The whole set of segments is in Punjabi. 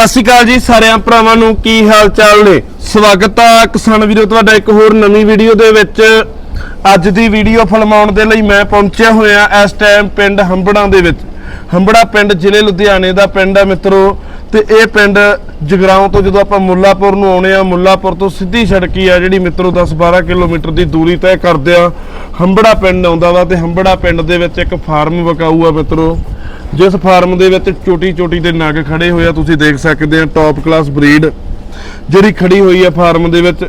ਸਤਿ ਸ਼੍ਰੀ ਅਕਾਲ ਜੀ ਸਾਰਿਆਂ ਭਰਾਵਾਂ ਨੂੰ ਕੀ ਹਾਲ ਚਾਲ ਨੇ? ਸਵਾਗਤ ਆ ਕਿਸਾਨ ਵੀਰੋ ਤੁਹਾਡਾ ਇੱਕ ਹੋਰ ਨਵੀਂ ਵੀਡੀਓ ਦੇ ਵਿੱਚ। ਅੱਜ ਦੀ ਵੀਡੀਓ ਫਿਲਮਾਉਣ ਦੇ ਲਈ ਮੈਂ ਪਹੁੰਚਿਆ ਹੋਇਆ ਇਸ ਟਾਈਮ ਪਿੰਡ ਹੰਬੜਾਂ ਦੇ ਵਿੱਚ। ਹੰਬੜਾ ਪਿੰਡ ਜ਼ਿਲ੍ਹੇ ਲੁਧਿਆਣੇ ਦਾ ਪਿੰਡ ਆ ਮਿੱਤਰੋ, ਤੇ ਇਹ ਪਿੰਡ ਜਗਰਾਉਂ ਤੋਂ ਜਦੋਂ ਆਪਾਂ ਮੁੱਲਾਪੁਰ ਨੂੰ ਆਉਣੇ ਆ, ਮੁੱਲਾਪੁਰ ਤੋਂ ਸਿੱਧੀ ਸੜਕੀ ਆ ਜਿਹੜੀ ਮਿੱਤਰੋ 10-12 ਕਿਲੋਮੀਟਰ ਦੀ ਦੂਰੀ ਤੈਅ ਕਰਦੇ ਆ। ਹੰਬੜਾ ਪਿੰਡ ਆਉਂਦਾ ਵਾ ਤੇ ਹੰਬੜਾ ਪਿੰਡ ਦੇ ਵਿੱਚ ਇੱਕ ਫਾਰਮ ਵਕਾਊ ਆ ਮਿੱਤਰੋ। ਜਿਸ ਫਾਰਮ ਦੇ ਵਿੱਚ ਛੋਟੀ ਛੋਟੀ ਦੇ ਨਗ ਖੜੇ ਹੋਏ ਆ, ਤੁਸੀਂ ਦੇਖ ਸਕਦੇ ਆ ਟੌਪ ਕਲਾਸ ਬਰੀਡ ਜਿਹੜੀ ਖੜੀ ਹੋਈ ਆ ਫਾਰਮ ਦੇ ਵਿੱਚ।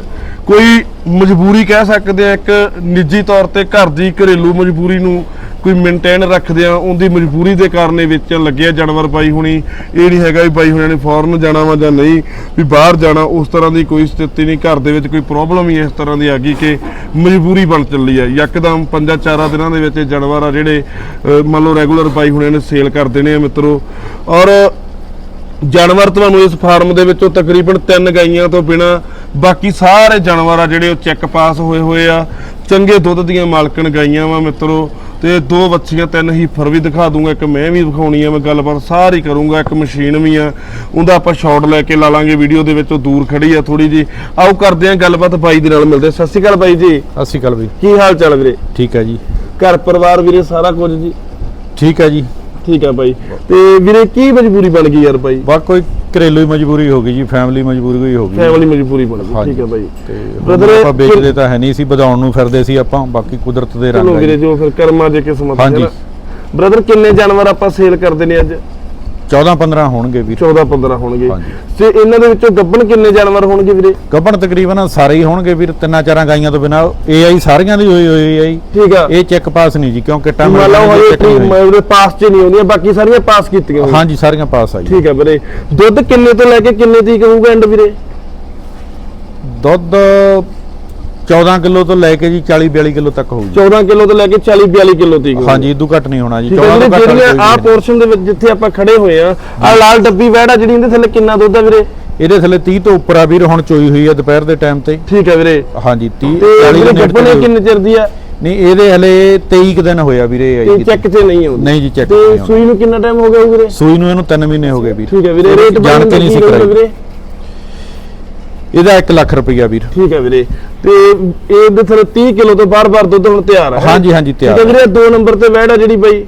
ਕੋਈ ਮਜਬੂਰੀ ਕਹਿ ਸਕਦੇ ਆ, ਇੱਕ ਨਿੱਜੀ ਤੌਰ ਤੇ ਘਰ ਦੀ ਘਰੇਲੂ ਮਜਬੂਰੀ ਨੂੰ ਕੋਈ ਮੇਨਟੇਨ ਰੱਖਦੇ ਆ, ਉਹਦੀ ਮਜਬੂਰੀ ਦੇ ਕਾਰਨ ਇਹ ਵੇਚਣ ਲੱਗੇ ਆ, ਜਾਨਵਰ ਬਾਈ ਹੁਣੀ। ਇਹ ਨਹੀਂ ਹੈਗਾ ਵੀ ਬਾਈ ਹੁਣਾਂ ਨੇ ਫੌਰਨ ਜਾਣਾ ਵਾ ਜਾਂ ਨਹੀਂ, ਵੀ ਬਾਹਰ ਜਾਣਾ, ਉਸ ਤਰ੍ਹਾਂ ਦੀ ਕੋਈ ਸਥਿਤੀ ਨਹੀਂ, ਘਰ ਦੇ ਵਿੱਚ ਕੋਈ ਪ੍ਰੋਬਲਮ ਹੀ ਇਸ ਤਰ੍ਹਾਂ ਦੀ ਆ ਗਈ ਕਿ ਮਜਬੂਰੀ ਬਣ ਚੱਲੀ ਆ। ਯਕਦਮ ਪੰਜਾਂ ਚਾਰਾਂ ਦਿਨਾਂ ਦੇ ਵਿੱਚ ਇਹ ਜਾਨਵਰ ਆ ਜਿਹੜੇ ਮੰਨ ਲਓ ਰੈਗੂਲਰ ਬਾਈ ਹੁਣਾਂ ਨੇ ਸੇਲ ਕਰ ਦੇਣੇ ਆ ਮਿੱਤਰੋ। ਔਰ ਜਾਨਵਰ ਤੁਹਾਨੂੰ ਇਸ ਫਾਰਮ ਦੇ ਵਿੱਚੋਂ ਤਕਰੀਬਨ ਤਿੰਨ ਗਾਈਆਂ ਤੋਂ ਬਿਨਾ ਬਾਕੀ ਸਾਰੇ ਜਾਨਵਰ ਆ ਜਿਹੜੇ ਉਹ ਚੈੱਕ ਪਾਸ ਹੋਏ ਹੋਏ ਆ। ਚੰਗੇ ਦੁੱਧ ਦੀਆਂ ਮਾਲਕਣ ਗਾਈਆਂ ਵਾ ਮਿੱਤਰੋ ਤੇ ਦੋ ਬੱਚੀਆਂ ਤਿੰਨ ਹੀ ਫਰ ਵੀ ਦਿਖਾ ਦੂੰਗਾ ਇੱਕ ਮੈਂ ਵੀ ਦਿਖਾਉਣੀ ਆ ਮੈਂ ਗੱਲਬਾਤ ਸਾਰੀ ਕਰੂੰਗਾ ਇੱਕ ਮਸ਼ੀਨ ਵੀ ਆ। ਉਹਦਾ ਆਪਾਂ ਸ਼ਾਟ ਲੈ ਕੇ ਲਾ ਲਾਂਗੇ ਵੀਡੀਓ ਦੇ ਵਿੱਚ ਦੂਰ ਖੜੀ ਆ ਥੋੜੀ ਜੀ ਆਓ ਕਰਦੇ ਆ ਗੱਲਬਾਤ ਬਾਈ ਦੇ ਨਾਲ ਮਿਲਦੇ ਸਤਿ ਸ਼੍ਰੀ ਅਕਾਲ ਬਾਈ ਜੀ। ਸਤਿ ਸ਼੍ਰੀ ਅਕਾਲ ਬਈ। ਕੀ ਹਾਲ ਚਾਲ ਵੀਰੇ? ਠੀਕ ਹੈ ਜੀ। ਘਰ ਪਰਿਵਾਰ ਵੀਰੇ ਸਾਰਾ ਕੁਝ ਜੀ? ਠੀਕ ਹੈ ਜੀ। ਠੀਕ ਆ ਬਾਈ ਤੇ ਵੀਰੇ ਕੀ ਮਜਬੂਰੀ ਬਣ ਗਈ ਯਾਰ ਬਾਈ ਬਾ ਕੋਈ ਘਰੇਲੂ ਹੀ ਮਜਬੂਰੀ ਹੋ ਗਈ ਜੀ ਫੈਮਿਲੀ ਮਜਬੂਰੀ ਕੋਈ ਹੋ ਗਈ ਫੈਮਿਲੀ ਮਜਬੂਰੀ ਬਣ ਗਈ। ਠੀਕ ਆ ਬਾਈ ਤੇ ਹੁਣ ਆਪਾਂ ਵੇਚਦੇ ਤਾਂ ਹੈ ਨਹੀਂ ਸੀ ਵਧਾਉਣ ਨੂੰ ਫਿਰਦੇ ਸੀ ਆਪਾਂ ਬਾਕੀ ਕੁਦਰਤ ਦੇ ਰੰਗ ਚਲੋ ਵੀਰੇ ਜੀ। ਫਿਰ ਕਰਮਾਂ ਦੇ ਕਿਸਮਤ ਹਾਂਜੀ। ਬ੍ਰਦਰ ਕਿੰਨੇ ਜਾਨਵਰ ਆਪਾਂ ਸੇਲ ਕਰਦੇ ਨੇ ਅੱਜ 14 15 ਹੋਣਗੇ ਵੀਰ। 14 15 ਹੋਣਗੇ। ਹਾਂਜੀ। ਤੇ ਇਹਨਾਂ ਦੇ ਵਿੱਚੋਂ ਗੱਬਣ ਕਿੰਨੇ ਜਾਨਵਰ ਹੋਣਗੇ ਵੀਰੇ? ਗੱਭਣ ਤਕਰੀਬਨ ਸਾਰੇ ਹੀ ਹੋਣਗੇ ਵੀਰ ਤਿੰਨਾਂ ਚਾਰਾਂ ਗਾਈਆਂ ਤੋਂ ਬਿਨਾ। ਏਆਈ ਸਾਰੀਆਂ ਦੀ ਹੋਈ ਹੋਈ ਹੈ ਜੀ। ਠੀਕ ਆ। ਇਹ ਚੈੱਕ ਪਾਸ ਨਹੀਂ ਜੀ ਕਿਉਂ ਕਿੱਟਾਂ ਮੰਨ ਲਓ ਹਜੇ ਹੋਈ। ਮੇਰੇ ਪਾਸ ਚ ਨਹੀਂ ਆਉਂਦੀਆਂ ਬਾਕੀ ਸਾਰੀਆਂ ਪਾਸ ਕੀਤੀਆਂ ਹੋਈਆਂ। ਹਾਂਜੀ ਸਾਰੀਆਂ ਪਾਸ ਆ ਜੀ ਠੀਕ ਆ ਵੀਰੇ। ਦੁੱਧ ਕਿੰਨੇ ਤੋਂ ਲੈ ਕੇ ਕਿੰਨੇ ਤੀਕ ਹੋਊਗਾ ਐਂਡ ਵੀਰੇ? ਦੁੱਧ 14 ਕਿਲੋ ਤੋਂ ਲੈ ਕੇ ਜੀ 40 42 ਕਿਲੋ ਤੱਕ ਹੋਊ ਜੀ 14 ਕਿਲੋ ਤੋਂ ਲੈ ਕੇ 40 42 ਕਿਲੋ ਤੀਕ। ਹਾਂਜੀ ਇਦੋਂ ਘੱਟ ਨਹੀਂ ਹੋਣਾ ਜੀ ਠੀਕ ਆ ਵੀਰੇ ਤੋਂ ਘੱਟ ਜਿਹੜੀਆਂ ਨਹੀਂ। ਪੋਰਸ਼ਨ ਦੇ ਵਿੱਚ ਜਿੱਥੇ ਆਪਾਂ ਖੜੇ ਹੋਏ ਆ ਆਹ ਲਾਲ ਡੱਬੀ ਵੈੜਾ ਜਿਹੜੀ ਇਹਦੇ ਥੱਲੇ ਕਿੰਨਾ ਦੁੱਧ ਆ ਵੀਰੇ? ਇਹਦੇ ਥੱਲੇ 30 ਤੋਂ ਉੱਪਰ ਆ ਵੀਰ ਹੁਣ ਚੋਈ ਹੋਈ ਆ ਦੁਪਹਿਰ ਦੇ ਟਾਈਮ ਤੇ। ਠੀਕ ਆ ਵੀਰੇ। ਹਾਂਜੀ 30 ਤੇ 40 ਵੀਰੇ ਦੇ ਨੇੜੇ ਤੇ ਕਿੰਨੇ ਚਿਰ ਦੀ ਆ? ਨਹੀਂ ਇਹਦੇ ਹਲੇ 23 ਕੁ ਦਿਨ ਹੋਇਆ ਵੀਰੇ ਆਈ ਤੇ। ਚੈੱਕ 'ਚ ਨਹੀਂ ਆਉਂਦੀ। ਨਹੀਂ ਜੀ ਚੈੱਕ ਤੇ ਸੂਈ ਨੂੰ ਕਿੰਨਾ ਟਾਈਮ ਹੋ ਗਿਆ ਵੀਰੇ? ਸੂਈ ਨੂੰ ਇਹਨੂੰ 3 ਮਹੀਨੇ ਹੋ ਗਏ ਵੀਰ। ਠੀਕ ਹੈ ਵੀਰੇ ਰੇਟ ਜਾਣ ਕੇ ਨਹੀਂ ਸੀ ਕਰਾਈ। ਵੀਰੇ? ਇਹਦਾ 1 ਲੱਖ ਰੁਪਈਆ ਵੀਰ। ਠੀਕ ਹੈ ਵੀਰੇ। ਤੇ ਇਹਦੇ ਥੱਲੇ 30 ਕਿਲੋ ਤੋਂ ਬਾਰ-ਬਾਰ ਦੁੱਧ ਹੁਣ ਤਿਆਰ ਹੈ। ਹਾਂਜੀ ਹਾਂਜੀ ਤਿਆਰ ਵੀਰੇ ਦੋ ਨੰਬਰ ਤੇ ਆ ਜਿਹੜੀ ਬਾਈ।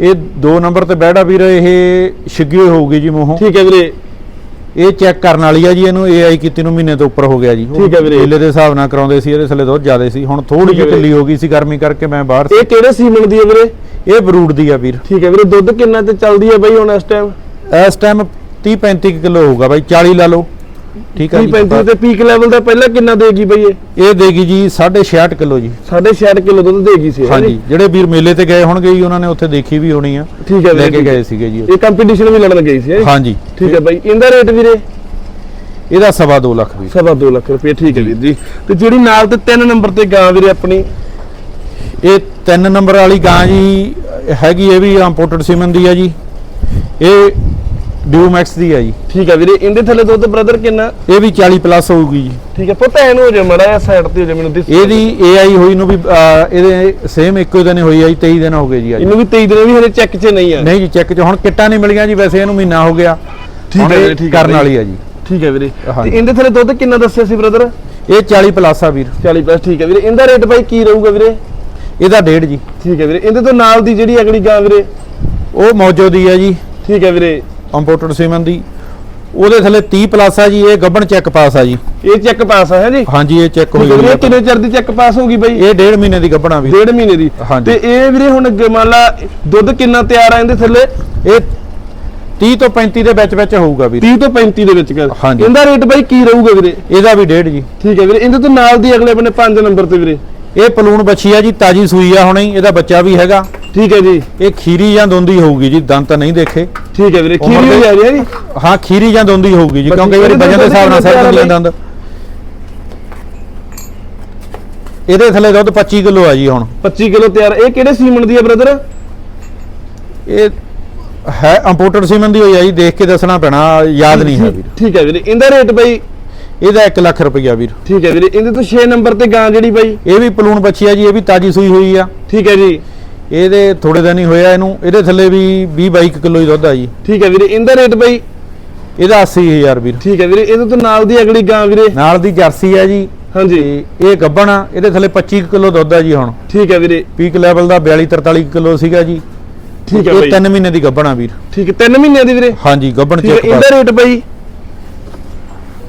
ਇਹ 2 ਨੰਬਰ ਤੇ ਬਹਿੜਾ ਵੀਰ ਇਹ ਛਿੱਗੀ ਹੋਊਗੀ ਜੀ ਮੂੰਹੋਂ। ਠੀਕ ਹੈ ਵੀਰੇ। ਇਹ ਚੈੱਕ ਕਰਨ ਵਾਲੀ ਆ ਜੀ ਇਹਨੂੰ ਏਆਈ ਕੀਤੀ ਨੂੰ ਮਹੀਨੇ ਤੋਂ ਉੱਪਰ ਹੋ ਗਿਆ ਜੀ। ਠੀਕ ਹੈ ਵੀਰੇ। ਮੇਲੇ ਦੇ ਹਿਸਾਬ ਨਾਲ ਕਰਾਉਂਦੇ ਸੀ ਇਹਦੇ ਥੱਲੇ ਦੁੱਧ ਜ਼ਿਆਦਾ ਸੀ। ਹੁਣ ਥੋੜੀ ਜਿਹੀ। ਢਿੱਲੀ ਹੋ ਗਈ ਸੀ ਗਰਮੀ ਕਰਕੇ ਮੈਂ ਬਾਹਰ ਇਹ ਕਿਹੜੇ ਸੀਮਨ ਦੀ ਹੈ ਵੀਰੇ? ਇਹ ਬਰੂਡ ਦੀ ਆ ਵੀਰ। ਠੀਕ ਹੈ ਵੀਰੇ ਦੁੱਧ ਕਿੰਨਾ ਤੇ ਚੱਲਦੀ ਹੈ ਬਾਈ ਹੁਣ ਇਸ ਟਾਈਮ ਇਸ ਟਾਈਮ 30 35 ਕਿਲੋ ਹੋਊਗਾ ਬਾਈ 40 ਲਾ ਲਓ। ਠੀਕ ਹੈ 30 35 ਤੇ ਪੀਕ ਲੈਵਲ ਦਾ ਪਹਿਲਾਂ ਕਿੰਨਾ ਦੇਗੀ ਬਾਈ ਇਹ? ਇਹ ਦੇਗੀ ਜੀ 66 ਕਿਲੋ ਜੀ। 6.5 ਕਿਲੋ ਦੁੱਧ ਦੇਗੀ ਸੀ ਹਾਂਜੀ ਜਿਹੜੇ ਵੀਰ ਮੇਲੇ ਤੇ ਗਏ ਹੋਣਗੇ ਜੀ ਉਹਨਾਂ ਨੇ ਉੱਥੇ ਦੇਖੀ ਵੀ ਹੋਣੀ ਆ। ਠੀਕ ਹੈ ਲੈ ਕੇ। ਗਏ ਸੀਗੇ ਜੀ। ਇਹ ਕੰਪੀਟੀਸ਼ਨ ਵੀ ਲੜਨ ਗਈ ਸੀ? ਹਾਂਜੀ। ਠੀਕ ਹੈ ਬਾਈ ਇਹਦਾ ਰੇਟ ਵੀਰੇ? ਇਹਦਾ ਸਵਾ 2 ਲੱਖ ਵੀਰ ਸਵਾ 2 ਲੱਖ ਰੁਪਏ ਠੀਕ ਹੈ ਵੀਰ ਜੀ। ਤੇ ਜਿਹੜੀ ਨਾਲ ਤੇ 3 ਨੰਬਰ ਤੇ ਗਾਂ ਵੀਰੇ ਆਪਣੀ? ਇਹ 3 ਨੰਬਰ ਵਾਲੀ ਗਾਂ ਜੀ ਹੈਗੀ ਇਹ ਵੀ ਇੰਪੋਰਟਡ ਸੀਮਨ ਦੀ ਆ ਜੀ। ਇਹ ਡਿਊਮੈਕਸ ਦੀ ਆ ਜੀ। ਠੀਕ ਹੈ ਵੀਰੇ ਇਹਦੇ ਥੱਲੇ ਦੁੱਧ ਬ੍ਰਦਰ ਕਿੰਨਾ? ਇਹ ਵੀ 40 ਪਲੱਸ ਹੋਊਗੀ ਜੀ। ਠੀਕ ਹੈ ਪਤਾ ਇਹਨੂੰ ਹੋ ਜਾ ਮੜਾ ਸਾਈਡ ਤੇ ਹੋ ਜਾ ਮੈਨੂੰ ਦਿਸ ਇਹਦੀ AI ਹੋਈ ਨੂੰ ਵੀ ਅਹ, ਇਹਦੇ ਸੇਮ ਇੱਕੋ ਦਿਨ ਹੋਈ ਆ ਜੀ 23 ਦਿਨ ਹੋ ਗਏ ਜੀ ਅੱਜ। ਇਹਨੂੰ ਵੀ 23 ਦਿਨ ਵੀ ਹਲੇ ਚੈੱਕ 'ਚ ਨਹੀਂ ਆ। ਨਹੀਂ ਜੀ ਚੈੱਕ ਚ ਹੁਣ ਕਿੱਟਾਂ ਨਹੀਂ ਮਿਲੀਆਂ ਜੀ ਵੈਸੇ ਇਹਨੂੰ ਮਹੀਨਾ ਹੋ ਗਿਆ। ਠੀਕ ਹੁਣ ਹੈ ਇਹ ਵੀਰੇ, ਠੀਕ ਹੈ ਕਰਨ ਵੀਰੇ। ਵਾਲੀ ਆ ਜੀ। ਠੀਕ ਹੈ ਵੀਰੇ। ਤੇ ਹਾਂਜੀ। ਇਹਦੇ ਥੱਲੇ ਦੁੱਧ ਕਿੰਨਾ ਦੱਸਿਆ ਸੀ ਬ੍ਰਦਰ ਇਹ 40 ਪਲੱਸ ਆ ਵੀਰ। 40 ਪਲੱਸ ਠੀਕ ਹੈ ਵੀਰੇ। ਇਹਦਾ ਰੇਟ ਬਾਈ ਕੀ ਰਹੂਗਾ ਵੀਰੇ? ਇਹਦਾ ਡੇਢ ਜੀ। ਠੀਕ ਹੈ ਵੀਰੇ। ਇਹਦੇ ਤੋਂ ਨਾਲ ਦੀ ਜਿਹੜੀ ਅਗਲੀ ਗਾਂ ਵੀਰੇ? ਉਹ ਮੌਜੋ ਦੀ ਆ ਜੀ। ਠੀਕ ਹੈ ਵੀਰੇ। ਇੰਪੋਰਟਡ ਸੀਮਨ ਦੀ। ਉਹਦੇ ਥੱਲੇ 30 ਪਲੱਸ ਆ ਜੀ ਇਹ ਗੱਬਣ ਚੈੱਕ ਪਾਸ ਆ ਜੀ। ਇਹ ਚੈੱਕ ਪਾਸ ਹੈ ਜੀ? ਹਾਂਜੀ ਇਹ ਚੈੱਕ ਹੋਈ ਹੈ ਹੋਈ ਕਿੰਨੇ ਚਿਰ ਦੀ ਚੈੱਕ ਪਾਸ ਹੋਊਗੀ ਬਾਈ? ਇਹ ਡੇਢ ਮਹੀਨੇ ਦੀ ਗੱਬਣਾ ਵੀ। ਡੇਢ ਮਹੀਨੇ ਦੀ। ਤੇ ਇਹ ਵੀਰੇ ਹੁਣ ਅੱਗੇ ਮੰਨ ਲਾ ਦੁੱਧ ਕਿੰਨਾ ਤਿਆਰ ਆ ਇਹਦੇ ਥੱਲੇ? ਇਹ 30 ਤੋਂ 35 ਦੇ ਵਿੱਚ ਵਿੱਚ ਹੋਊਗਾ ਵੀਰ। 30 ਤੋਂ 35 ਦੇ ਵਿੱਚ ਕਰ। ਹਾਂਜੀ। ਇਹਦਾ ਰੇਟ ਬਾਈ ਕੀ ਰਹੂਗਾ ਵੀਰੇ? ਇਹਦਾ ਵੀ ਡੇਢ ਜੀ। ਠੀਕ ਹੈ ਵੀਰੇ ਇਹਦੇ ਤੋਂ ਨਾਲ ਦੀ ਅਗਲੇ ਬੰਨੇ 5 ਨੰਬਰ ਤੇ ਵੀਰੇ। ਇਹ ਪਲੂਣ ਬੱਚੀ ਆ ਜੀ ਤਾਜੀ ਸੂਈ ਆ ਹੁਣੇ ਇਹਦਾ ਬੱਚਾ ਵੀ ਹੈਗਾ। ਠੀਕ ਹੈ ਜੀ। ਇਹ ਖੀਰੀ ਜਾਂ ਦੋਂਦੀ ਹੋਊਗੀ ਜੀ ਦੰਦ ਤਾਂ ਨਹੀਂ ਦੇਖੇ। ਠੀਕ ਹੈ ਵੀਰੇ ਖੀਰੀ ਹੋ ਜਾ ਰਹੀ ਹੈ ਜੀ? ਹਾਂ ਖੀਰੀ ਜਾਂ ਦੋਂਦੀ ਹੋਊਗੀ ਜੀ ਕਿਉਂਕਿ ਇਹਦੇ ਵਜਨ ਦੇ ਹਿਸਾਬ ਨਾਲ ਸੈੱਟ ਹੁੰਦੀਆਂ ਦੰਦ। ਇਹਦੇ ਥੱਲੇ ਦੁੱਧ 25 ਕਿਲੋ ਆ ਜੀ ਹੁਣ। 25 ਕਿਲੋ ਤਿਆਰ। ਇਹ ਕਿਹੜੇ ਸੀਮਨ ਦੀ ਹੈ ਬ੍ਰਦਰ ਇਹ ਹੈ ਇੰਪੋਰਟਡ ਸੀਮਨ ਦੀ ਹੋਈ ਆ ਜੀ ਦੇਖ ਕੇ ਦੱਸਣਾ ਪੈਣਾ ਯਾਦ ਨਹੀਂ ਹੈ ਵੀਰ। ਠੀਕ ਹੈ ਵੀਰੇ ਇਹਦਾ ਰੇਟ ਬਾਈ? ਇਹਦਾ 1 ਲੱਖ ਰੁਪਈਆ ਵੀਰ। ਠੀਕ ਹੈ ਵੀਰੇ ਇਹਦੇ ਤੋਂ 6 ਨੰਬਰ ਤੇ ਗਾਂ ਜਿਹੜੀ ਬਾਈ? ਇਹ ਵੀ ਪਲੂਣ ਬੱਚੀ ਆ ਜੀ ਇਹ ਵੀ ਤਾਜੀ ਸੂਈ ਹੋਈ ਆ। ਠੀਕ ਹੈ ਜੀ। ਇਹਦੇ ਥੋੜੇ ਦਿਨ ਹੀ ਹੋਇਆ ਇਹਨੂੰ। ਇਹਦੇ ਥੱਲੇ ਵੀ 20 22 ਕਿਲੋ ਹੀ ਦੁੱਧ ਆ ਜੀ। ਠੀਕ ਹੈ ਵੀਰੇ ਇਹਦਾ ਰੇਟ ਬਾਈ? ਇਹਦਾ 80000 ਵੀਰ। ਠੀਕ ਹੈ ਵੀਰੇ ਇਹਦੇ ਤੋਂ ਨਾਲ ਦੀ ਅਗਲੀ ਗਾਂ ਵੀਰੇ? ਨਾਲ ਦੀ ਜਰਸੀ ਹੈ ਜੀ। ਹਾਂਜੀ। ਇਹ ਗੱਬਣ ਆ ਇਹਦੇ ਥੱਲੇ 25 ਕਿਲੋ ਦੁੱਧ ਆ ਜੀ ਹੁਣ। ਠੀਕ ਹੈ ਵੀਰੇ। ਪੀਕ ਲੈਵਲ ਦਾ 42 43 ਕਿਲੋ ਸੀਗਾ ਜੀ। ਠੀਕ ਹੈ ਇਹ ਬਾਈ। 3 ਮਹੀਨੇ ਦੀ ਗੱਬਣ ਆ ਵੀਰ। ਠੀਕ ਹੈ 3 ਮਹੀਨਿਆਂ ਦੀ ਵੀਰੇ? ਹਾਂਜੀ ਗੱਬਣ ਚੈੱਕ ਇਹਦਾ ਰੇਟ ਬਾਈ?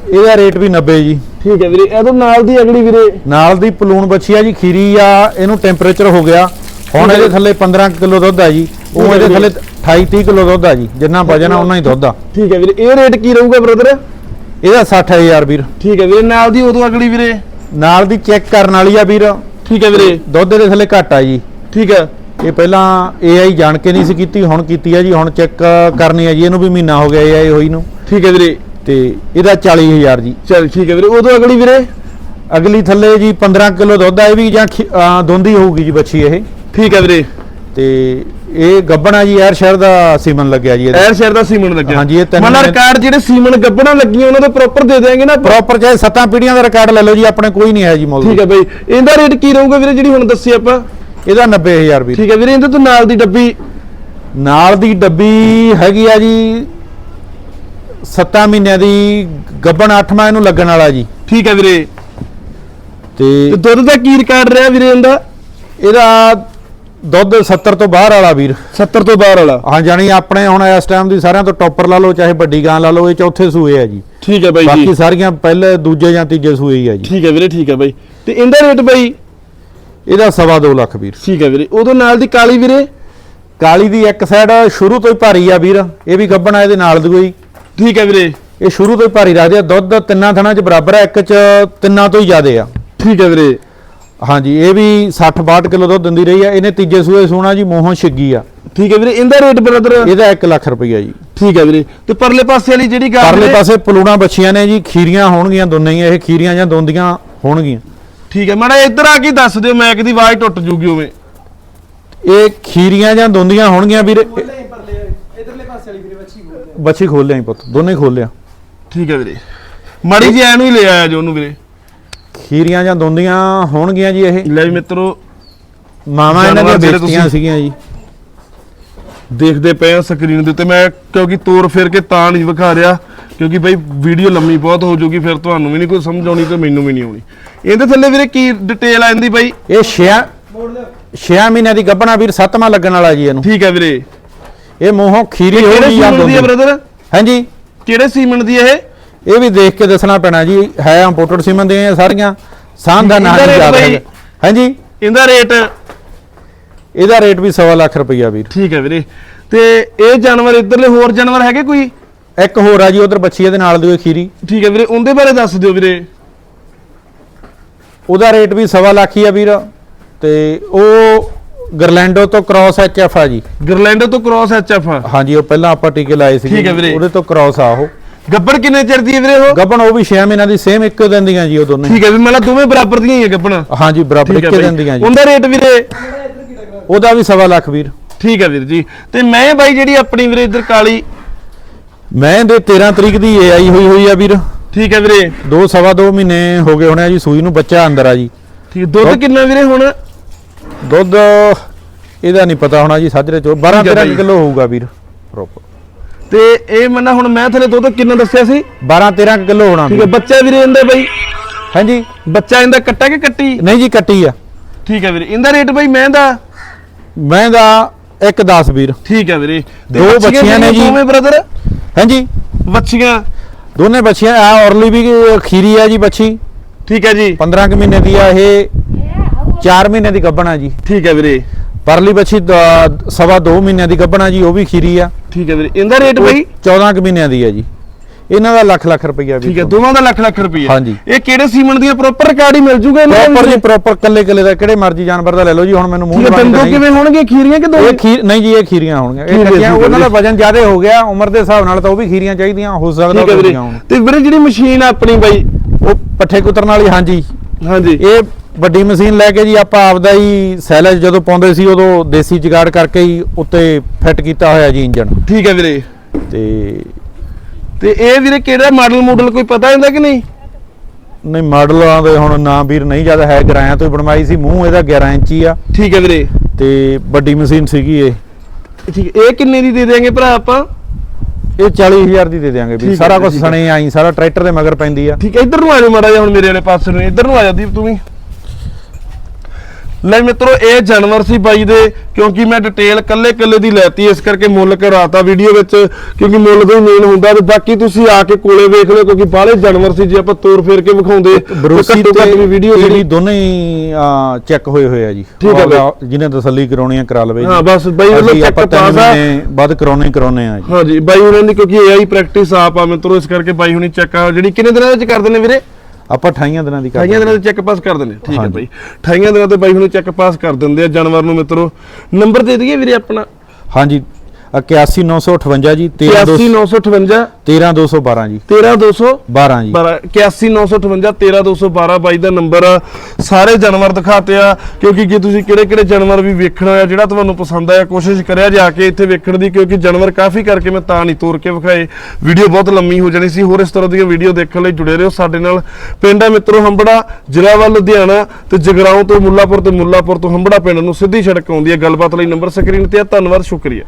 ਇਹਦਾ ਰੇਟ ਵੀ 90 ਜੀ। ਠੀਕ ਹੈ ਵੀਰੇ ਇਹਦੋਂ ਨਾਲ ਦੀ ਅਗਲੀ ਵੀਰੇ? ਨਾਲ ਦੀ ਪਲੂਣ ਬੱਚੀ ਆ ਜੀ ਖੀਰੀ ਆ ਇਹਨੂੰ ਟੈਂਪਰੇਚਰ ਹੋ ਗਿਆ। ਹੁਣ ਇਹਦੇ ਥੱਲੇ 15 ਕਿਲੋ ਦੁੱਧ ਆ ਜੀ ਉਹ ਇਹਦੇ। ਥੱਲੇ 28 30 ਕਿਲੋ ਦੁੱਧ ਆ ਜੀ ਜਿੰਨਾ ਵਜਨ ਆ ਉਹਨਾਂ ਹੀ ਦੁੱਧ ਆ। ਠੀਕ ਹੈ ਵੀਰੇ ਇਹ ਰੇਟ ਕੀ ਰਹੂਗਾ ਬ੍ਰਦਰ ਇਹਦਾ 60000 ਵੀਰ। ਠੀਕ ਹੈ ਵੀਰੇ ਨਾਲ ਦੀ ਉਦੋਂ ਅਗਲੀ ਵੀਰੇ? ਨਾਲ ਦੀ ਚੈੱਕ ਕਰਨ ਵਾਲੀ ਆ ਵੀਰ। ਠੀਕ ਹੈ ਵੀਰੇ। ਦੁੱਧ ਦੇ ਥੱਲੇ ਘੱਟ ਆ ਜੀ। ਠੀਕ ਹੈ। ਇਹ ਪਹਿਲਾਂ AI ਜਾਣ ਕੇ ਨਹੀਂ ਸੀ ਕੀਤੀ ਹੁਣ ਕੀਤੀ ਆ ਜੀ ਹੁਣ ਚੈੱਕ ਕਰਨੀ ਆ ਜੀ ਇਹਨੂੰ ਵੀ ਮਹੀਨਾ ਹੋ ਗਿਆ AI ਹੋਈ ਨੂੰ। ਠੀਕ ਹੈ ਵੀਰੇ। ਤੇ ਇਹਦਾ 40000 ਜੀ। ਚਲ ਠੀਕ ਹੈ ਵੀਰੇ ਉਦੋਂ ਅਗਲੀ ਵੀਰੇ? ਅਗਲੀ ਥੱਲੇ ਜੀ 15 ਕਿਲੋ ਦੁੱਧ ਆ ਇਹ ਵੀ ਜਾਂ ਦੋਂਦੀ ਹੋਊਗੀ ਜੀ ਬੱਚੀ ਇਹ। ਠੀਕ ਹੈ ਵੀਰੇ। ਤੇ ਇਹ ਗੱਬਣਾ ਜੀ ਐਰ ਸ਼ਹਿਰ ਦਾ ਸੀਮਨ ਲੱਗਿਆ ਜੀ ਇਹਦਾ। ਐਰ ਸ਼ਹਿਰ ਦਾ ਸੀਮਨ ਲੱਗਿਆ। ਹਾਂਜੀ, ਇਹ ਤਿੰਨ ਮਤਲਬ ਰਿਕਾਰਡ ਜਿਹੜੇ ਸੀਮਨ ਗੱਬਣਾ ਲੱਗੀਆਂ ਉਹਨਾਂ ਦੇ ਪ੍ਰੋਪਰ ਦੇ ਦੇਾਂਗੇ ਨਾ ਪ੍ਰੋਪਰ ਚਾਹੇ ਸੱਤਾਂ ਪੀੜ੍ਹੀਆਂ ਦਾ ਰਿਕਾਰਡ ਲੈ ਲਓ ਜੀ ਆਪਣੇ ਕੋਈ ਨਹੀਂ ਹੈ ਜੀ ਮੁੱਲ। ਠੀਕ ਹੈ ਬਾਈ। ਇਹਦਾ ਰੇਟ ਕੀ ਰਹੂਗਾ ਵੀਰੇ ਜਿਹੜੀ ਹੁਣ ਦੱਸੀ ਆਪਾਂ? ਇਹਦਾ 90000 ਵੀ। ਠੀਕ ਹੈ ਵੀਰੇ ਇਹਦੇ ਤੋਂ ਨਾਲ ਦੀ ਡੱਬੀ? ਨਾਲ ਦੀ ਡੱਬੀ ਹੈਗੀ ਆ ਜੀ 7 ਮਹੀਨਿਆਂ ਦੀ ਗੱਬਣ 8ਵਾਂ ਇਹਨੂੰ ਲੱਗਣ ਵਾਲਾ ਜੀ। ਠੀਕ ਹੈ ਵੀਰੇ। ਤੇ ਤੇ ਦੁੱਧ ਦਾ ਕੀ ਰਿਕਾਰਡ ਰਿਹਾ ਵੀਰੇ ਇਹਦਾ? ਇਹਦਾ ਦੁੱਧ 70 ਤੋਂ ਬਾਹਰ ਵਾਲਾ ਵੀਰ। 70 ਤੋਂ ਬਾਹਰ ਵਾਲਾ। ਹਾਂ ਜਾਣੀ ਆਪਣੇ ਹੁਣ ਇਸ ਟਾਈਮ ਦੀ ਸਾਰਿਆਂ ਤੋਂ ਟੌਪਰ ਲਾ ਲਓ ਚਾਹੇ ਵੱਡੀ ਗਾਂ ਲਾ ਲਓ ਇਹ ਚੌਥੇ ਸੂਏ ਆ ਜੀ। ਠੀਕ ਹੈ ਬਾਈ ਬਾਕੀ ਜੀ ਸਾਰੀਆਂ ਪਹਿਲੇ ਦੂਜੇ ਜਾਂ ਤੀਜੇ ਸੂਏ ਹੀ ਆ ਜੀ। ਠੀਕ ਹੈ ਵੀਰੇ ਠੀਕ ਹੈ ਬਾਈ। ਤੇ ਇਹਦਾ ਰੇਟ ਬਾਈ? ਇਹਦਾ ਸਵਾ ਦੋ ਲੱਖ ਵੀਰ। ਠੀਕ ਹੈ ਵੀਰੇ। ਉਦੋਂ ਨਾਲ ਦੀ ਕਾਲੀ ਵੀਰੇ? ਕਾਲੀ ਦੀ ਇੱਕ ਸਾਈਡ ਸ਼ੁਰੂ ਤੋਂ ਹੀ ਭਾਰੀ ਆ ਵੀਰ। ਇਹ ਵੀ ਗੱਬਣ ਆ ਇਹਦੇ ਨਾਲ ਦੀ ਕੋਈ। ਠੀਕ ਹੈ ਵੀਰੇ। ਇਹ ਸ਼ੁਰੂ ਤੋਂ ਹੀ ਭਾਰੀ ਰੱਖਦੇ ਆ। ਦੁੱਧ ਤਿੰਨਾਂ ਥਣਾਂ 'ਚ ਬਰਾਬਰ ਆ ਇੱਕ 'ਚ ਤਿੰਨਾਂ ਤੋਂ ਹੀ ਜ਼ਿਆਦੇ ਆ। ਠੀਕ ਹੈ ਵੀਰੇ। ਹਾਂਜੀ ਇਹ ਵੀ 60 62 ਕਿਲੋ ਦੁੱਧ ਦਿੰਦੀ ਰਹੀ ਆ। ਇਹਨੇ ਤੀਜੇ ਸੂਏ ਸੋਣਾ ਜੀ ਮੋਹੋਂ ਛਿੱਗੀ ਆ। ਠੀਕ ਹੈ ਵੀਰੇ ਇਹਦਾ ਰੇਟ ਬ੍ਰਦਰ? ਇਹਦਾ 1 ਲੱਖ ਰੁਪਈਆ ਜੀ। ਠੀਕ ਹੈ ਵੀਰੇ ਤੇ ਪਰਲੇ ਪਾਸੇ ਵਾਲੀ ਜਿਹੜੀ ਗਾਂ ਪਰਲੇ ਪਾਸੇ ਪਲੂਣਾ ਬੱਚੀਆਂ ਨੇ ਜੀ ਖੀਰੀਆਂ ਹੋਣਗੀਆਂ ਦੋਨੇ ਹੀ ਇਹ ਖੀਰੀਆਂ ਜਾਂ ਦੋਂਦੀਆਂ ਹੋਣਗੀਆਂ। ਠੀਕ ਹੈ ਮਾੜਾ ਇੱਧਰ ਆ ਕੇ ਦੱਸ ਦਿਓ ਮੈਂ ਕਿਦੀ ਆਵਾਜ਼ ਟੁੱਟ ਜੂਗੀ ਉਵੇਂ। ਇਹ ਖੀਰੀਆਂ ਜਾਂ ਦੋਂਦੀਆਂ ਹੋਣਗੀਆਂ ਵੀਰ। ਇਧਰਲੇ ਪਾਸੇ ਵਾਲੀ ਵੀਰੇ ਵੱਛੀ ਬੋਲਦੇ ਬੱਚੀ ਖੋਲ ਲਿਆ ਪੁੱਤ ਦੋਨੇ ਖੋਲ ਲਿਆ। ਠੀਕ ਹੈ ਵੀਰੇ। ਮਾੜੀ ਜੀ ਐਨੂੰ ਹੀ ਲੈ ਆਇਆ ਜੋ ਉਹਨੂੰ ਵੀਰੇ। ਖੀਰੀਆਂ ਜਾਂ ਦੋਂਦੀਆਂ ਹੋਣਗੀਆਂ ਜੀ ਇਹ। ਲੈ ਵੀ ਮਿੱਤਰੋ ਮਾਵਾਂ ਇਹਨਾਂ ਦੀਆਂ ਜਿਹੜੇ ਤੁਸੀਂ- ਸੀਗੀਆਂ ਜੀ। ਦੇਖਦੇ ਪਏ ਆ ਸਕਰੀਨ ਦੇ ਉੱਤੇ। ਮੈਂ ਕਿਉਂਕਿ ਤੋਰ ਫੇਰ ਕੇ ਤਾਂ ਨਹੀਂ ਵਿਖਾ ਰਿਹਾ ਕਿਉਂਕਿ ਬਈ ਵੀਡੀਓ ਲੰਮੀ ਬਹੁਤ ਹੋ ਜਾਊਗੀ ਫਿਰ ਤੁਹਾਨੂੰ ਵੀ ਨਹੀਂ ਕੋਈ ਸਮਝ ਆਉਣੀ ਤੇ ਮੈਨੂੰ ਵੀ ਨਹੀਂ ਆਉਣੀ। ਇਹਦੇ ਥੱਲੇ ਵੀਰੇ ਕੀ ਡਿਟੇਲ ਆਂਦੀ ਬਈ? ਇਹ 6 ਮੋੜ ਲਿਓ 6 ਮਹੀਨਿਆਂ ਦੀ ਗੱਭਣਾ ਵੀਰ ਸੱਤਵਾਂ ਲੱਗਣ ਵਾਲਾ ਜੀ ਇਹਨੂੰ। ਠੀਕ ਹੈ ਵੀਰੇ। ਇਹ ਮੂੰਹੋਂ ਖੀਰੀ ਕਿਹੜੇ ਹੋਣੀ ਜਾਂ ਸੀਮਨ ਦੀ ਹੈ ਦੋਂਦੀ? ਬ੍ਰਦਰ ਹਾਂਜੀ। ਕਿਹੜੇ ਸੀਮਨ ਦੀ ਹੈ ਇਹ? ਇਹ ਵੀ ਦੇਖ ਕੇ ਦੱਸਣਾ ਪੈਣਾ ਜੀ ਹੈ ਇੰਪੋਰਟਡ ਸੀਮਨ ਦੀਆਂ ਇਹ ਸਾਰੀਆਂ ਸਾਂਝ ਦਾ ਨਾਂ ਇਹਦਾ ਯਾਦ ਬਾਈ? ਹੈਗਾ। ਹਾਂਜੀ? ਇਹਦਾ ਰੇਟ ਇਹਦਾ ਰੇਟ ਵੀ 1.5 ਲੱਖ ਰੁਪਈਆ ਵੀਰ। ਠੀਕ ਹੈ ਵੀਰੇ। ਤੇ ਇਹ ਜਾਨਵਰ ਇੱਧਰਲੇ ਹੋਰ ਜਾਨਵਰ ਹੈਗੇ ਕੋਈ? ਇੱਕ ਹੋਰ ਆ ਜੀ ਉਧਰ ਬੱਚੀ ਇਹਦੇ ਨਾਲ ਦੀ ਹੋਈ ਖੀਰੀ। ਠੀਕ ਹੈ ਵੀਰੇ ਉਹਦੇ ਬਾਰੇ ਦੱਸ ਦਿਓ ਵੀਰੇ। ਉਹਦਾ ਰੇਟ ਵੀ 1.5 ਲੱਖ ਹੀ ਆ ਵੀਰ। ਤੇ ਉਹ ਗਰਲੈਂਡੋ ਤੋਂ ਕ੍ਰਾਸ ਐਚਐਫ ਆ ਜੀ। ਗਰਲੈਂਡੋ ਤੋਂ ਕ੍ਰਾਸ ਐਚਐਫ ਹਾਂਜੀ ਉਹ ਪਹਿਲਾਂ ਆਪਾਂ ਟੀਕੇ ਲਾਏ ਸੀ ਠੀਕ ਹੈ ਵੀਰੇ। ਉਹਦੇ ਤੋਂ ਕ੍ਰਾਸ ਆ ਉਹ। ਗੱਬੜ ਕਿੰਨੇ ਚਿਰ ਦੀ ਹੈ ਵੀਰੇ ਉਹ? ਗੱਬਣ ਉਹ ਵੀ 6 ਮਹੀਨਿਆਂ ਦੀ ਸੇਮ ਇੱਕੋ ਦਿਨ ਦੀਆਂ ਜੀ ਉਹ ਦੋਨੇ। ਠੀਕ ਹੈ ਵੀ ਮਤਲਬ ਦੋਵੇਂ ਬਰਾਬਰ ਦੀਆਂ ਹੀ ਹੈ ਗੱਬੜ ਹਾਂਜੀ ਬਰਾਬਰ ਠੀਕ ਹੈ ਇੱਕੇ ਬਾਈ। ਦਿਨ ਦੀਆਂ ਜੀ। ਉਹਦਾ ਰੇਟ ਵੀਰੇ? ਉਹਦਾ ਵੀ 1.5 ਲੱਖ ਵੀਰ। ਠੀਕ ਹੈ ਵੀਰ ਜੀ। ਤੇ ਮੈਂ ਬਾਈ ਜਿਹੜੀ ਆਪਣੀ ਵੀਰੇ ਇੱਧਰ ਕਾਲੀ ਮੈਂ ਦੇ 13 ਤਰੀਕ ਦੀ ਆਈ ਹੋਈ ਹੋਈ ਆ ਵੀਰ। ਠੀਕ ਹੈ ਵੀਰੇ। ਦੋ ਸਵਾ ਦੋ ਮਹੀਨੇ ਹੋ ਗਏ ਹੋਣੇ ਆ ਜੀ ਸੂਈ ਨੂੰ ਬੱਚਾ ਅੰਦਰ ਆ ਜੀ। ਠੀਕ ਦੁੱਧ ਕਿੰਨਾ ਵੀਰੇ ਹੁਣ? ਦੁੱਧ ਇਹਦਾ ਨਹੀਂ ਪਤਾ ਹੋਣਾ ਜੀ ਸਾਜਰੇ ਚੋਂ 12 ਠੀਕ ਹੈ 13 ਬਾਈ। ਕਿਲੋ ਹੋਊਗਾ ਵੀਰ ਪ੍ਰੋਪਰ ਤੇ ਇਹ ਮੰਨਾ ਹੁਣ ਮੈਂ ਥਲੇ ਦੁੱਧ ਕਿੰਨਾ ਦੱਸਿਆ ਸੀ? 12 13 ਕਿਲੋ ਹੋਣਾ ਠੀਕ ਹੈ ਬੱਚਾ ਵੀਰੇ ਇਹਦਾ ਬਾਈ। ਹਾਂਜੀ। ਬੱਚਾ ਇਹਦਾ ਕੱਟਾ ਕਿ ਕੱਟੀ? ਨਹੀਂ ਜੀ ਕੱਟੀ ਆ। ਠੀਕ ਹੈ ਵੀਰੇ ਇਹਦਾ ਰੇਟ ਬਾਈ ਮੈਂ ਦਾ ਮੈਂ ਦਾ 1 10 ਵੀਰ। ਠੀਕ ਹੈ ਵੀਰੇ। ਦੋ ਬੱਚੀਆਂ ਨੇ ਜੀ। ਦੋਵੇਂ ਬ੍ਰਦਰ ਹਾਂਜੀ। ਬੱਚੀਆਂ ਦੋਨੇ ਬੱਚੀਆਂ ਆ ਔਰਲੀ ਵੀ ਖੀਰੀ ਆ ਜੀ ਬੱਚੀ। ਠੀਕ ਹੈ ਜੀ। 15 ਕੁ ਮਹੀਨੇ ਦੀ ਆ ਇਹ 4 ਮਹੀਨੇ ਦੀ ਗੱਭਣ ਆ ਜੀ। ਠੀਕ ਹੈ ਵੀਰੇ। ਪਰਲੀ ਬੱਚੀ ਸਵਾ 2 ਮਹੀਨਿਆਂ ਦੀ ਗੱਭਣ ਜੀ ਉਹ ਵੀ ਖੀਰੀ ਆ। ਠੀਕ ਹੈ ਵੀਰੇ। ਇਹਦਾ ਰੇਟ ਬਾਈ? 14 ਕੁ ਮਹੀਨਿਆਂ ਦੀ ਆ ਜੀ। ਇਹਨਾਂ ਦਾ ਲੱਖ ਲੱਖ ਰੁਪਈਆ ਵੀ ਠੀਕ ਹੈ ਦੋਵਾਂ ਦਾ ਲੱਖ ਲੱਖ ਰੁਪਏ ਹਾਂਜੀ। ਇਹ ਕਿਹੜੇ ਸੀਮਨ ਦੀਆਂ ਪ੍ਰੋਪਰ ਰਿਕਾਰਡ ਹੀ ਮਿਲ ਜੂਗਾ ਇਹਨਾਂ ਪ੍ਰੋਪਰ? ਜੀ ਪ੍ਰੋਪਰ ਕੱਲੇ ਕੱਲੇ ਦਾ ਕਿਹੜੇ ਮਰਜ਼ੀ ਜਾਨਵਰ ਦਾ ਲੈ ਲਓ ਜੀ ਹੁਣ ਮੈਨੂੰ ਮੂੰਹ ਹੈ ਨਹੀਂ। ਕਿਵੇਂ ਹੋਣਗੇ ਖੀਰੀਆਂ ਕਿ ਦੋ ਇਹ ਖੀਰ ਨਹੀਂ ਜੀ ਇਹ ਖੀਰੀਆਂ ਹੋਣਗੀਆਂ। ਇਹ ਹੈ ਉਹਨਾਂ ਦਾ। ਵਜਨ ਜ਼ਿਆਦਾ ਹੋ ਗਿਆ ਉਮਰ ਦੇ ਹਿਸਾਬ ਨਾਲ ਤਾਂ ਉਹ ਵੀ ਖੀਰੀਆਂ ਚਾਹੀਦੀਆਂ ਹੋ ਸਕਦਾ ਠੀਕ ਹੈ ਉਹ ਵੀਰੇ। ਖੀਰੀਆਂ ਹੋਣ। ਤੇ ਵੀਰੇ ਜਿਹੜੀ ਮਸ਼ੀਨ ਆ ਆਪਣੀ ਬਾਈ ਉਹ ਪੱਠੇ ਕੁਤਰਨ ਵਾਲੀ ਹਾਂਜੀ। ਹਾਂਜੀ। ਇਹ ਵੱਡੀ ਮਸ਼ੀਨ ਲੈ ਕੇ ਜੀ ਆਪਾਂ ਆਪਦਾ ਹੀ ਸੈਲਜ ਜਦੋਂ ਪਾਉਂਦੇ ਸੀ ਉਦੋਂ ਦੇਸੀ ਜੁਗਾੜ ਕਰਕੇ ਹੀ ਉੱਤੇ ਫਿੱਟ ਕੀਤਾ ਹੋਇਆ ਜੀ ਇੰਜਨ ਠੀਕ ਹੈ ਵੀਰੇ। ਤੇ ਤੇ ਇਹ ਵੀਰੇ ਕਿਹੜਾ ਮਾਡਲ ਮੂਡਲ ਕੋਈ ਪਤਾ ਹੁੰਦਾ ਕਿ ਨਹੀਂ? ਨਹੀਂ ਮਾਡਲਾਂ ਦੇ ਹੁਣ ਨਾਂ ਵੀਰ ਨਹੀਂ ਜ਼ਿਆਦਾ ਹੈ ਗਰਾਇਆਂ ਤੋਂ ਹੀ ਬਣਵਾਈ ਸੀ ਮੂੰਹ ਇਹਦਾ 11 ਇੰਚੀ ਆ। ਠੀਕ ਹੈ ਵੀਰੇ। ਤੇ ਵੱਡੀ ਮਸ਼ੀਨ ਸੀਗੀ ਇਹ। ਠੀਕ। ਇਹ ਕਿੰਨੇ ਦੀ ਦੇ ਦੇਾਂਗੇ ਭਰਾ ਆਪਾਂ? ਇਹ 40000 ਦੀ ਦੇ ਠੀਕ ਵੀ ਸਾਰਾ ਜੀ, ਕੁਝ। ਸਣੇ ਆਈ ਸਾਰਾ ਟਰੈਕਟਰ ਦੇ ਮਗਰ ਪੈਂਦੀ ਆ। ਠੀਕ ਹੈ ਇੱਧਰ ਨੂੰ ਆ ਜਾਓ ਮਾੜਾ ਜਿਹਾ ਹੁਣ ਮੇਰੇ ਵਾਲੇ ਪਾਸੇ ਨੂੰ ਇੱਧਰ ਨੂੰ ਆ ਜਾ ਦੀਪ ਤੂੰ ਵੀ। ਲੈ ਮਿੱਤਰੋ ਇਹ ਜਾਨਵਰ ਸੀ ਬਾਈ ਦੇ ਕਿਉਂਕਿ ਮੈਂ ਡਿਟੇਲ ਕੱਲੇ ਕੱਲੇ ਦੀ ਲੈਤੀ ਇਸ ਕਰਕੇ ਮੁੱਲ ਕਰਾਤਾ ਵੀਡੀਓ ਵਿੱਚ ਕਿਉਂਕਿ ਮੁੱਲ ਦਾ ਹੀ ਮੇਨ ਹੁੰਦਾ ਤੇ ਬਾਕੀ ਤੁਸੀਂ ਆ ਕੇ ਕੋਲੇ ਵੇਖ ਲਿਓ ਕਿਉਂਕਿ ਬਾਹਲੇ ਜਾਨਵਰ ਸੀ ਜੇ ਆਪਾਂ ਤੋਰ ਫੇਰ ਕੇ ਵਿਖਾਉਂਦੇ ਤੇ ਬਰੋਸੀ ਘੱਟ ਵੀ ਵੀਡੀਓ ਜਿਹੜੀ ਦੋਨੇ ਹੀ ਚੈੱਕ ਹੋਏ ਹੋਏ ਆ ਜੀ। ਹੈ ਜਿਹਨੇ ਤਸੱਲੀ ਕਰਾਉਣੀ ਆ ਕਰਾ ਲਵੇ ਜੀ। ਹਾਂ, ਬਸ ਬਾਈ ਵੱਲੋਂ ਆ। ਮਹੀਨੇ ਬਾਅਦ ਕਰਾਉਣੇ ਹੀ ਕਰਾਉਣੇ ਆ ਜੀ। ਹਾਂਜੀ ਬਾਈ ਉਹਨਾਂ ਦੀ ਕਿਉਂਕਿ AI ਪ੍ਰੈਕਟਿਸ ਆਪ ਆ ਮਿੱਤਰੋ ਇਸ ਕਰਕੇ ਬਾਈ ਹੁਣੀ ਚੈੱਕ ਆ ਜਿਹੜੀ ਕਿੰਨੇ ਦਿਨਾਂ ਵਿੱਚ ਕਰਦੇ ਨੇ ਵੀਰੇ? ਆਪਾਂ 28 ਦਿਨਾਂ ਦੀ ਕਰ 28 ਦਿਨਾਂ ਦੇ ਚੈੱਕ ਪਾਸ ਕਰ ਦਿੰਦੇ ਠੀਕ ਹੈ। ਬਾਈ 28 ਦਿਨਾਂ ਤੇ ਬਾਈ ਹੁਣੀ ਚੈੱਕ ਪਾਸ ਕਰ ਦਿੰਦੇ ਆ ਜਾਨਵਰ ਨੂੰ ਮਿੱਤਰੋ। ਨੰਬਰ ਦੇ ਦਈਏ ਵੀਰੇ ਆਪਣਾ। ਹਾਂਜੀ 81958 ਜੀ 132 86958 13212 ਜੀ। 13200 12 ਜੀ। 81958 13212 ਬਾਈ ਦਾ ਨੰਬਰ। ਸਾਰੇ ਜਾਨਵਰ ਦਿਖਾਤੇ ਆ ਕਿਉਂਕਿ ਜੇ ਤੁਸੀਂ ਕਿਹੜੇ ਕਿਹੜੇ ਜਾਨਵਰ ਵੀ ਵੇਖਣਾ ਆ ਜਿਹੜਾ ਤੁਹਾਨੂੰ ਪਸੰਦ ਆਇਆ ਕੋਸ਼ਿਸ਼ ਕਰਿਆ ਜਾ ਕੇ ਇੱਥੇ ਵੇਖਣ ਦੀ ਕਿਉਂਕਿ ਜਾਨਵਰ ਕਾਫੀ ਕਰਕੇ ਮੈਂ ਤਾਂ ਨਹੀਂ ਤੋਰ ਕੇ ਵਿਖਾਏ। ਵੀਡੀਓ ਬਹੁਤ ਲੰਮੀ ਹੋ ਜਾਣੀ ਸੀ। ਹੋਰ ਇਸ ਤਰ੍ਹਾਂ ਦੀਆਂ ਵੀਡੀਓ ਦੇਖਣ ਲਈ ਜੁੜੇ ਰਹੋ ਸਾਡੇ ਨਾਲ। ਪਿੰਡ ਆ ਮਿੱਤਰੋ ਹੰਬੜਾ ਜ਼ਿਲ੍ਹਾ ਵੱਲ ਲੁਧਿਆਣਾ ਤੇ ਜਗਰਾਉਂ ਤੋਂ ਮੁੱਲਾਪੁਰ ਤੇ ਮੁੱਲਾਪੁਰ ਤੋਂ ਹੰਬੜਾ ਪਿੰਡ ਨੂੰ ਸਿੱਧੀ ਸੜਕ ਆਉਂਦੀ ਹੈ। ਗੱਲਬਾਤ ਲਈ ਨੰਬਰ ਸਕਰੀਨ ਤੇ ਆ। ਧੰਨਵਾਦ ਸ਼ੁਕਰੀਆ।